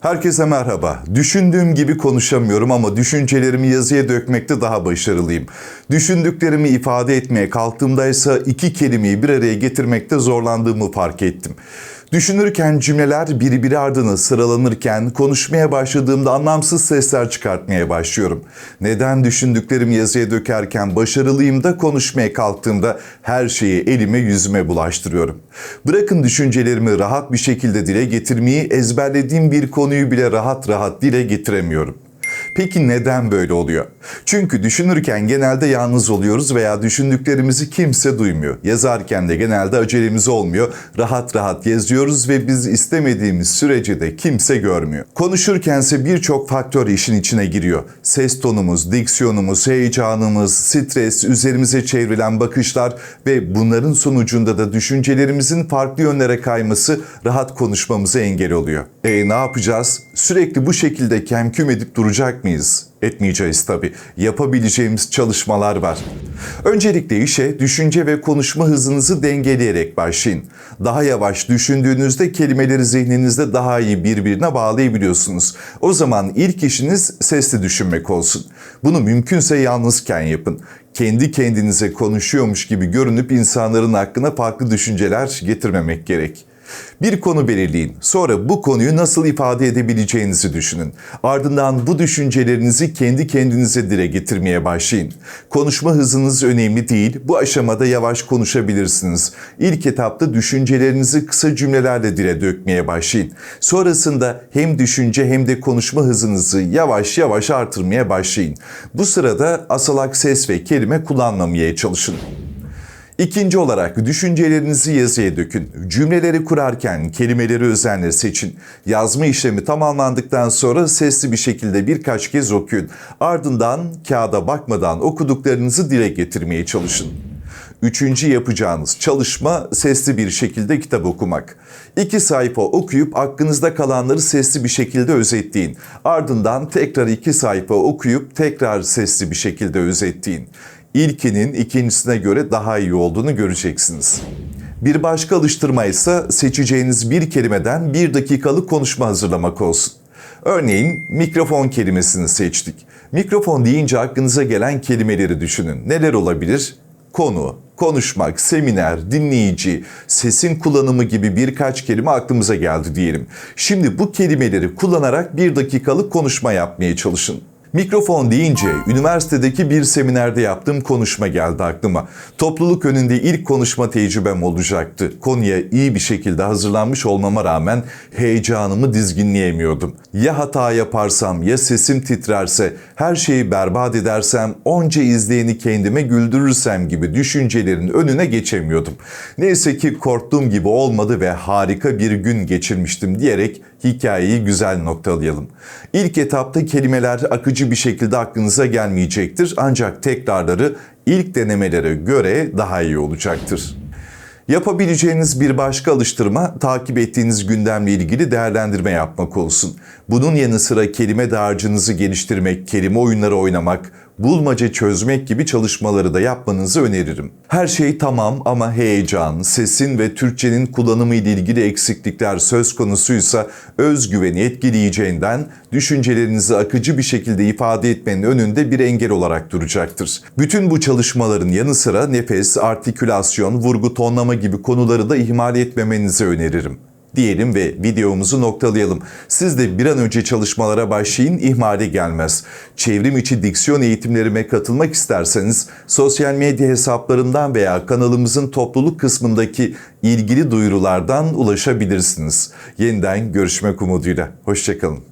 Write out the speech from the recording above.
Herkese merhaba. Düşündüğüm gibi konuşamıyorum ama düşüncelerimi yazıya dökmekte daha başarılıyım. Düşündüklerimi ifade etmeye kalktığımda ise iki kelimeyi bir araya getirmekte zorlandığımı fark ettim. Düşünürken cümleler birbiri ardına sıralanırken konuşmaya başladığımda anlamsız sesler çıkartmaya başlıyorum. Neden düşündüklerimi yazıya dökerken başarılıyım da konuşmaya kalktığımda her şeyi elime yüzüme bulaştırıyorum. Bırakın düşüncelerimi rahat bir şekilde dile getirmeyi ezberlediğim bir konuyu bile rahat rahat dile getiremiyorum. Peki neden böyle oluyor? Çünkü düşünürken genelde yalnız oluyoruz veya düşündüklerimizi kimse duymuyor. Yazarken de genelde acelemiz olmuyor. Rahat rahat yazıyoruz ve biz istemediğimiz sürece de kimse görmüyor. Konuşurkense birçok faktör işin içine giriyor. Ses tonumuz, diksiyonumuz, heyecanımız, stres, üzerimize çevrilen bakışlar ve bunların sonucunda da düşüncelerimizin farklı yönlere kayması rahat konuşmamıza engel oluyor. E ne yapacağız? Sürekli bu şekilde kemküm edip duracak mıyız? Etmeyeceğiz tabii. Yapabileceğimiz çalışmalar var. Öncelikle işe düşünce ve konuşma hızınızı dengeleyerek başlayın. Daha yavaş düşündüğünüzde kelimeleri zihninizde daha iyi birbirine bağlayabiliyorsunuz. O zaman ilk işiniz sesli düşünmek olsun. Bunu mümkünse yalnızken yapın. Kendi kendinize konuşuyormuş gibi görünüp insanların hakkında farklı düşünceler getirmemek gerek. Bir konu belirleyin. Sonra bu konuyu nasıl ifade edebileceğinizi düşünün. Ardından bu düşüncelerinizi kendi kendinize dile getirmeye başlayın. Konuşma hızınız önemli değil. Bu aşamada yavaş konuşabilirsiniz. İlk etapta düşüncelerinizi kısa cümlelerle dile dökmeye başlayın. Sonrasında hem düşünce hem de konuşma hızınızı yavaş yavaş artırmaya başlayın. Bu sırada asalak ses ve kelime kullanmamaya çalışın. İkinci olarak düşüncelerinizi yazıya dökün. Cümleleri kurarken kelimeleri özenle seçin. Yazma işlemi tamamlandıktan sonra sesli bir şekilde birkaç kez okuyun. Ardından kağıda bakmadan okuduklarınızı dile getirmeye çalışın. Üçüncü yapacağınız çalışma sesli bir şekilde kitap okumak. İki sayfa okuyup aklınızda kalanları sesli bir şekilde özetleyin. Ardından tekrar iki sayfa okuyup tekrar sesli bir şekilde özetleyin. İlkinin ikincisine göre daha iyi olduğunu göreceksiniz. Bir başka alıştırma ise seçeceğiniz bir kelimeden bir dakikalık konuşma hazırlamak olsun. Örneğin mikrofon kelimesini seçtik. Mikrofon deyince aklınıza gelen kelimeleri düşünün. Neler olabilir? Konu, konuşmak, seminer, dinleyici, sesin kullanımı gibi birkaç kelime aklımıza geldi diyelim. Şimdi bu kelimeleri kullanarak bir dakikalık konuşma yapmaya çalışın. Mikrofon deyince üniversitedeki bir seminerde yaptığım konuşma geldi aklıma. Topluluk önünde ilk konuşma tecrübem olacaktı. Konuya iyi bir şekilde hazırlanmış olmama rağmen heyecanımı dizginleyemiyordum. Ya hata yaparsam ya sesim titrerse, her şeyi berbat edersem, onca izleyeni kendime güldürürsem gibi düşüncelerin önüne geçemiyordum. Neyse ki korktuğum gibi olmadı ve harika bir gün geçirmiştim diyerek hikayeyi güzel noktalayalım. İlk etapta kelimeler akıcı bir şekilde aklınıza gelmeyecektir ancak tekrarları ilk denemelere göre daha iyi olacaktır. Yapabileceğiniz bir başka alıştırma takip ettiğiniz gündemle ilgili değerlendirme yapmak olsun. Bunun yanı sıra kelime dağarcığınızı geliştirmek, kelime oyunları oynamak, bulmaca çözmek gibi çalışmaları da yapmanızı öneririm. Her şey tamam ama heyecan, sesin ve Türkçenin kullanımı ile ilgili eksiklikler söz konusuysa özgüveni etkileyeceğinden düşüncelerinizi akıcı bir şekilde ifade etmenin önünde bir engel olarak duracaktır. Bütün bu çalışmaların yanı sıra nefes, artikülasyon, vurgu, tonlama gibi konuları da ihmal etmemenizi öneririm diyelim ve videomuzu noktalayalım. Siz de bir an önce çalışmalara başlayın, ihmale gelmez. Çevrim içi diksiyon eğitimlerime katılmak isterseniz sosyal medya hesaplarından veya kanalımızın topluluk kısmındaki ilgili duyurulardan ulaşabilirsiniz. Yeniden görüşmek umuduyla. Hoşçakalın.